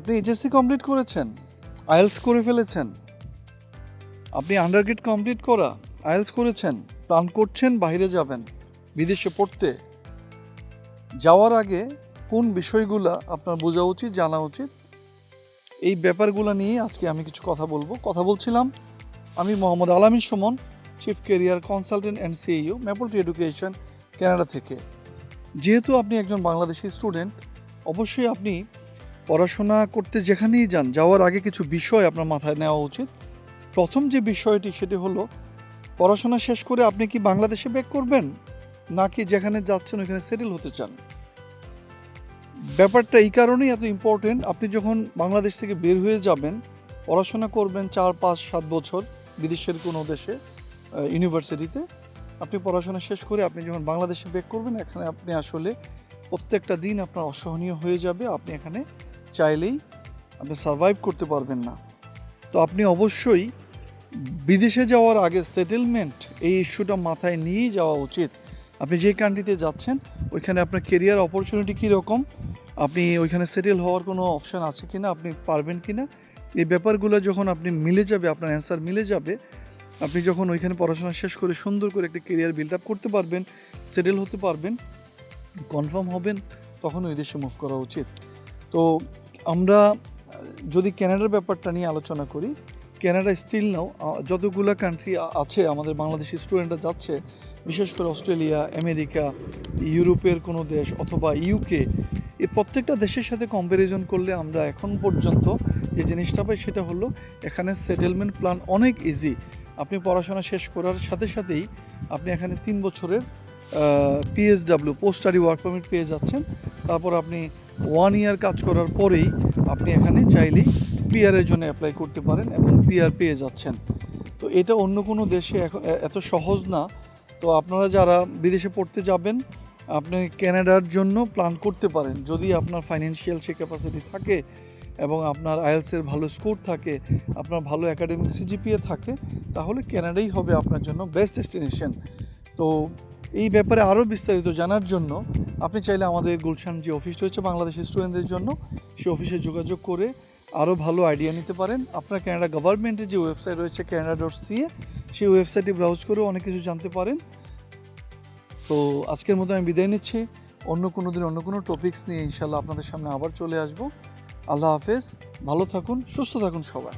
আপনি HSC complete করেছেন IELTS করে ফেলেছেন, আপনি আন্ডারগ্রেড কমপ্লিট করা আইএলস করেছেন প্ল্যান করছেন বাইরে যাবেন, বিদেশে পড়তে। যাওয়ার আগে কোন বিষয়গুলো আপনার বোঝা উচিত, জানা উচিত, এই ব্যাপারগুলো নিয়ে আজকে আমি কিছু কথা বলব। কথা বলছিলাম আমি Mohammad Alamin Sumon chief career consultant and CEO maple to education Canada থেকে। যেহেতু আপনি একজন বাংলাদেশি স্টুডেন্ট অবশ্যই আপনি পড়াশোনা করতে যেখানেই যান, যাওয়ার আগে কিছু বিষয় আপনার মাথায় নেওয়া উচিত। প্রথম যে বিষয়টি, সেটি হলো, পড়াশোনা শেষ করে আপনি কি বাংলাদেশে ব্যাক করবেন? নাকি যেখানে যাচ্ছেন, ওইখানে সেটেল হতে চান? ব্যাপারটা এই কারণেই এত ইম্পর্টেন্ট আপনি যখন বাংলাদেশ থেকে বের হয়ে যাবেন, পড়াশোনা করবেন চার, পাঁচ, সাত বছর বিদেশের কোনো দেশে ইউনিভার্সিটিতে আপনি পড়াশোনা শেষ করে আপনি যখন বাংলাদেশে ব্যাক করবেন, এখানে আপনি আসলে প্রত্যেকটা দিন আপনার অসহনীয় হয়ে যাবে। আপনি এখানে চাইলেই আপনি সার্ভাইভ করতে পারবেন না। তো আপনি অবশ্যই বিদেশে যাওয়ার আগে সেটেলমেন্ট এই ইস্যুটা মাথায় নিয়েই যাওয়া উচিত। আপনি যে কান্ট্রিতে যাচ্ছেন, ওইখানে আপনার কেরিয়ার অপরচুনিটি কীরকম? আপনি ওইখানে সেটেল হওয়ার কোনো অপশান আছে কি না আপনি পারবেন কি না এই ব্যাপারগুলো যখন আপনি মিলে যাবে, আপনার অ্যান্সার মিলে যাবে, আপনি যখন ওইখানে পড়াশোনা শেষ করে সুন্দর করে একটা কেরিয়ার বিল্ড আপ করতে পারবেন সেটেল হতে পারবেন কনফার্ম হবেন, তখন ওই দেশে মুভ করা উচিত। তো আমরা যদি ক্যানাডার ব্যাপারটা নিয়ে আলোচনা করি ক্যানাডা স্টিল নাও যতগুলো কান্ট্রি আছে, আমাদের বাংলাদেশি স্টুডেন্টরা যাচ্ছে, বিশেষ করে অস্ট্রেলিয়া, আমেরিকা, ইউরোপের কোনো দেশ অথবা ইউকে এ প্রত্যেকটা দেশের সাথে কম্প্যারিজন করলে আমরা এখন পর্যন্ত যে জিনিসটা পাই সেটা হলো, এখানে সেটেলমেন্ট প্ল্যান অনেক ইজি আপনি পড়াশোনা শেষ করার সাথে সাথেই আপনি এখানে তিন বছরের PSW post study work permit পেয়ে যাচ্ছেন। তারপর আপনি ওয়ান ইয়ার কাজ করার পরেই আপনি এখানে চাইলেই পিআরের জন্য অ্যাপ্লাই করতে পারেন এবং পিআর পেয়ে যাচ্ছেন। তো এটা অন্য কোনো দেশে এখন এত সহজ না। তো আপনারা যারা বিদেশে পড়তে যাবেন, আপনি ক্যানাডার জন্য প্ল্যান করতে পারেন। যদি আপনার ফাইন্যান্সিয়াল সে ক্যাপাসিটি থাকে এবং আপনার আইএলসের ভালো স্কোর থাকে, আপনার ভালো একাডেমিক সিজিপিএ থাকে, তাহলে ক্যানাডাই হবে আপনার জন্য বেস্ট ডেস্টিনেশন তো এই ব্যাপারে আরও বিস্তারিত জানার জন্য আপনি চাইলে আমাদের গুলশান যে অফিস রয়েছে বাংলাদেশের স্টুডেন্টদের জন্য, সে অফিসে যোগাযোগ করে আরও ভালো আইডিয়া নিতে পারেন। আপনার ক্যানাডা গভর্নমেন্টের যে ওয়েবসাইট রয়েছে ক্যানাডা ডট সিএ সেই ওয়েবসাইটে ব্রাউজ করেও অনেক কিছু জানতে পারেন। তো আজকের মতো আমি বিদায় নিচ্ছি। অন্য কোনো দিন অন্য কোনো টপিকস নিয়ে ইনশাল্লাহ আপনাদের সামনে আবার চলে আসব। আল্লাহ হাফেজ, ভালো থাকুন, সুস্থ থাকুন সবাই।